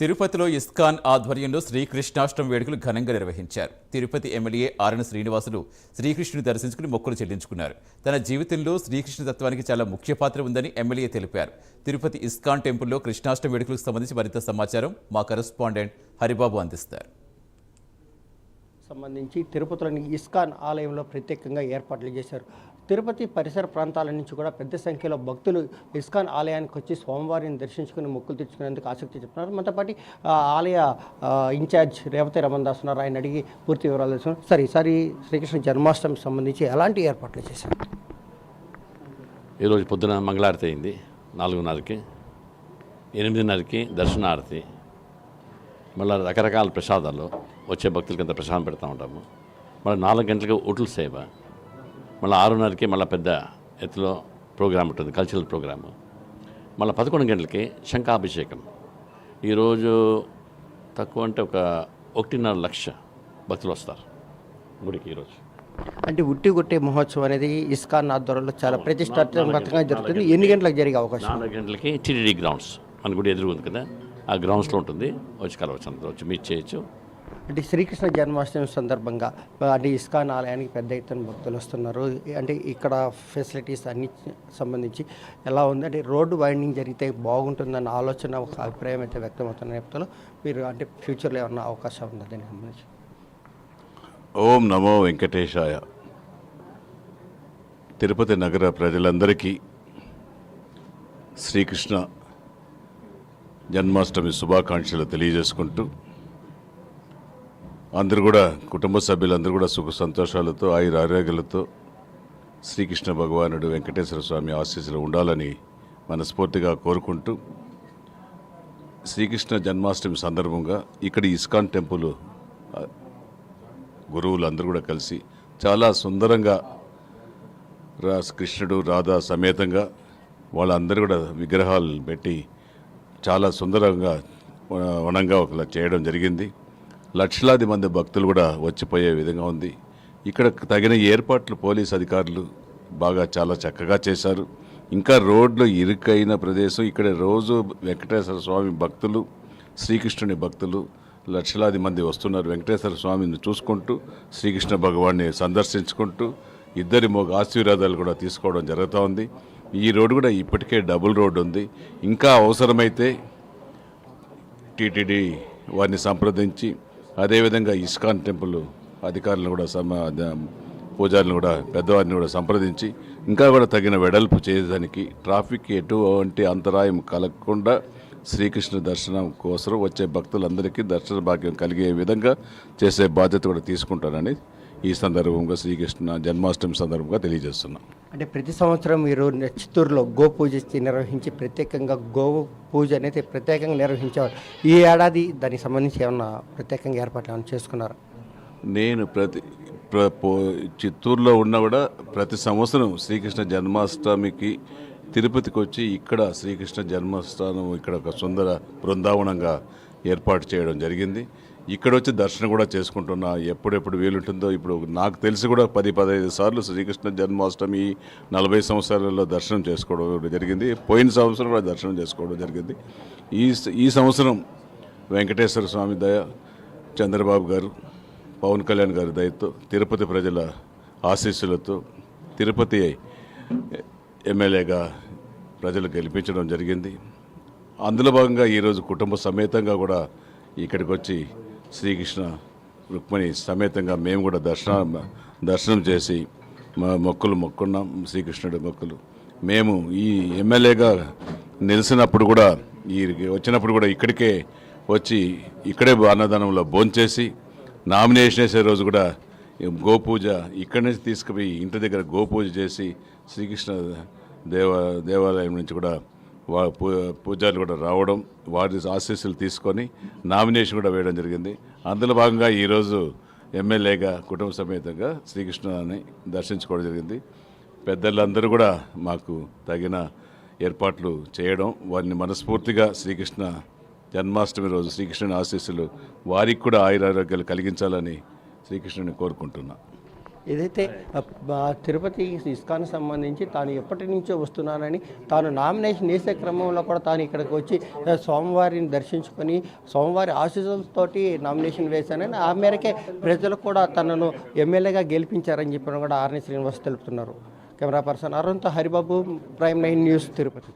తిరుపతిలో ఇస్కాన్ ఆధ్వర్యంలో శ్రీకృష్ణాష్టమి వేడుకలు ఘనంగా నిర్వహించారు. తిరుపతి ఎమ్మెల్యే ఆర్ఎన్ శ్రీనివాసులు శ్రీకృష్ణుని దర్శించుకుని మొక్కులు చెల్లించుకున్నారు. తన జీవితంలో శ్రీకృష్ణ తత్వానికి చాలా ముఖ్య పాత్ర ఉందని ఎమ్మెల్యే తెలిపారు. తిరుపతి ఇస్కాన్ టెంపుల్లో కృష్ణాష్టమి వేడుకలకు సంబంధించి మరింత సమాచారం మా కరెస్పాండెంట్ హరిబాబు అందిస్తారు. సంబంధించి తిరుపతిలోని ఇస్కాన్ ఆలయంలో ప్రత్యేకంగా ఏర్పాట్లు చేశారు. తిరుపతి పరిసర ప్రాంతాల నుంచి కూడా పెద్ద సంఖ్యలో భక్తులు ఇస్కాన్ ఆలయానికి వచ్చి స్వామివారిని దర్శించుకుని మొక్కులు తెచ్చుకునేందుకు ఆసక్తి చెప్తున్నారు. మనతో పాటు ఆలయ ఇన్ఛార్జ్ రేవతి రమణ దాస్ ఉన్నారు. ఆయన అడిగి పూర్తి వివరాలు తెలుసుకున్నారు సరే ఈసారి శ్రీకృష్ణ జన్మాష్టమికి సంబంధించి ఎలాంటి ఏర్పాట్లు చేశారు? ఈరోజు పొద్దున మంగళారతి అయింది నాలుగున్నరకి. ఎనిమిదిన్నరకి దర్శనారతి. మళ్ళీ రకరకాల ప్రసాదాలు వచ్చే భక్తులకి అంత ప్రసాదం పెడతా ఉంటాము. మళ్ళీ నాలుగు గంటలకు ఉటుల సేవ. మళ్ళీ ఆరున్నరకి మళ్ళీ పెద్ద ఎత్తులో ప్రోగ్రామ్ ఉంటుంది కల్చరల్ ప్రోగ్రాము మళ్ళీ పదకొండు గంటలకి శంఖాభిషేకం. ఈరోజు తక్కువ అంటే ఒక ఒకటిన్నర లక్ష భక్తులు వస్తారు గుడికి ఈరోజు. అంటే ఉట్టి కొట్టే మహోత్సవం అనేది ఇస్కాన్ ఆధ్వర్యంలో చాలా ప్రతిష్టాత్మకంగా జరుగుతుంది. ఎన్ని గంటలకు జరిగే అవకాశం? నాలుగు గంటలకి టీడీడీ గ్రౌండ్స్. మన గుడి ఎదురు ఉంది కదా. ఆ గ్రౌండ్స్లో ఉంటుంది. వచ్చి కలవచ్చు అందరూ వచ్చి మీట్ చేయొచ్చు. అంటే శ్రీకృష్ణ జన్మాష్టమి సందర్భంగా అంటే ఇస్కాన్ ఆలయానికి పెద్ద ఎత్తున భక్తులు వస్తున్నారు. అంటే ఇక్కడ ఫెసిలిటీస్ అన్ని సంబంధించి ఎలా ఉంది? అంటే రోడ్డు వైండింగ్ జరిగితే బాగుంటుందన్న ఆలోచన ఒక అభిప్రాయం అయితే వ్యక్తమవుతున్న నేపథ్యంలో మీరు అంటే ఫ్యూచర్లో ఏమన్నా అవకాశం ఉందా దీనికి సంబంధించి? ఓం నమో వెంకటేశాయ. తిరుపతి నగర ప్రజలందరికీ శ్రీకృష్ణ జన్మాష్టమి శుభాకాంక్షలు తెలియజేసుకుంటూ అందరూ కూడా కుటుంబ సభ్యులందరూ కూడా సుఖ సంతోషాలతో ఆయుర ఆరోగ్యాలతో శ్రీకృష్ణ భగవానుడు వెంకటేశ్వర స్వామి ఆశీస్సులు ఉండాలని మనస్ఫూర్తిగా కోరుకుంటూ శ్రీకృష్ణ జన్మాష్టమి సందర్భంగా ఇక్కడ ఇస్కాన్ టెంపుల్ గురువులు అందరూ కూడా కలిసి చాలా సుందరంగా రా కృష్ణుడు రాధా సమేతంగా వాళ్ళందరూ కూడా విగ్రహాలు పెట్టి చాలా సుందరంగా వనంగా ఒకలా చేయడం జరిగింది. లక్షలాది మంది భక్తులు కూడా వచ్చిపోయే విధంగా ఉంది. ఇక్కడ తగిన ఏర్పాట్లు పోలీస్ అధికారులు బాగా చాలా చక్కగా చేశారు. ఇంకా రోడ్లు ఇరుకైన ప్రదేశం. ఇక్కడ రోజు వెంకటేశ్వర స్వామి భక్తులు శ్రీకృష్ణుని భక్తులు లక్షలాది మంది వస్తున్నారు. వెంకటేశ్వర స్వామిని చూసుకుంటూ శ్రీకృష్ణ భగవాన్ని సందర్శించుకుంటూ ఇద్దరి మొగ ఆశీర్వాదాలు కూడా తీసుకోవడం జరుగుతూ ఉంది. ఈ రోడ్డు కూడా ఇప్పటికే డబుల్ రోడ్డు ఉంది. ఇంకా అవసరమైతే టీటీడీ వారిని సంప్రదించి అదేవిధంగా ఇస్కాన్ టెంపుల్ అధికారులను కూడా సమ పూజారిని కూడా పెద్దవారిని కూడా సంప్రదించి ఇంకా కూడా తగిన వెడల్పు చేయడానికి ట్రాఫిక్ ఎటువంటి అంతరాయం కలగకుండా శ్రీకృష్ణ దర్శనం కోసం వచ్చే భక్తులందరికీ దర్శన భాగ్యం కలిగే విధంగా చేసే బాధ్యత కూడా తీసుకుంటానని ఈ సందర్భంగా శ్రీకృష్ణ జన్మాష్టమి సందర్భంగా తెలియజేస్తున్నాం. అంటే ప్రతి సంవత్సరం మీరు చిత్తూరులో గో పూజ నిర్వహించి ప్రత్యేకంగా గో పూజ అనేది ప్రత్యేకంగా నిర్వహించేవారు. ఈ ఏడాది దానికి సంబంధించి ఏమన్నా ప్రత్యేకంగా ఏర్పాట్లు ఏమైనా చేసుకున్నారు? నేను ప్రతి చిత్తూరులో ఉన్నా కూడా ప్రతి సంవత్సరం శ్రీకృష్ణ జన్మాష్టమికి తిరుపతికి వచ్చి ఇక్కడ శ్రీకృష్ణ జన్మస్థానం ఇక్కడ ఒక సుందర బృందావనంగా ఏర్పాటు చేయడం జరిగింది. ఇక్కడ వచ్చి దర్శనం కూడా చేసుకుంటున్నా. ఎప్పుడెప్పుడు వీలుంటుందో ఇప్పుడు నాకు తెలిసి కూడా పది పదహైదు సార్లు శ్రీకృష్ణ జన్మాష్టమి నలభై సంవత్సరాలలో దర్శనం చేసుకోవడం జరిగింది. పోయిన సంవత్సరం కూడా దర్శనం చేసుకోవడం జరిగింది. ఈ ఈ సంవత్సరం వెంకటేశ్వర స్వామి దయ చంద్రబాబు గారు పవన్ కళ్యాణ్ గారి దయతో తిరుపతి ప్రజల ఆశీస్సులతో తిరుపతి ఎమ్మెల్యేగా ప్రజలు గెలిపించడం జరిగింది. అందులో భాగంగా ఈరోజు కుటుంబ సమేతంగా కూడా ఇక్కడికి వచ్చి శ్రీకృష్ణ రుక్మిణి సమేతంగా మేము కూడా దర్శనం దర్శనం చేసి మా మొక్కులు మొక్కున్నాం శ్రీకృష్ణుడి మొక్కులు. మేము ఈ ఎమ్మెల్యేగా నిలిచినప్పుడు కూడా ఈ వచ్చినప్పుడు కూడా ఇక్కడికే వచ్చి ఇక్కడే అన్నదానంలో భోంచేసి నామినేషన్ వేసే రోజు కూడా గోపూజ ఇక్కడి నుంచి తీసుకుపోయి ఇంటి దగ్గర గోపూజ చేసి శ్రీకృష్ణ దేవ దేవాలయం నుంచి కూడా పూజారులు కూడా రావడం వారి ఆశీస్సులు తీసుకొని నామినేషన్ కూడా వేయడం జరిగింది. అందులో భాగంగా ఈరోజు ఎమ్మెల్యేగా కుటుంబ సమేతంగా శ్రీకృష్ణని దర్శించుకోవడం జరిగింది. పెద్దలందరూ కూడా మాకు తగిన ఏర్పాట్లు చేయడం వారిని మనస్ఫూర్తిగా శ్రీకృష్ణ జన్మాష్టమి రోజు శ్రీకృష్ణుని ఆశీస్సులు వారికి కూడా ఆయురారోగ్యాలు కలిగించాలని శ్రీకృష్ణుని కోరుకుంటున్నాను ఏదైతే తిరుపతి ఇస్కాన్ సంబంధించి తాను ఎప్పటి నుంచో వస్తున్నానని తాను నామినేషన్ వేసే క్రమంలో కూడా తాను ఇక్కడికి వచ్చి ఆ, స్వామివారిని దర్శించుకొని స్వామివారి ఆశీస్సులతోటి నామినేషన్ వేశానని ఆ మేరకే ప్రజలు కూడా తనను ఎమ్మెల్యేగా గెలిపించారని చెప్పిన కూడా ఆర్ని శ్రీనివాస్ తెలుపుతున్నారు. Camera person అరుణ్తో Haribabu prime nine news Tirupati.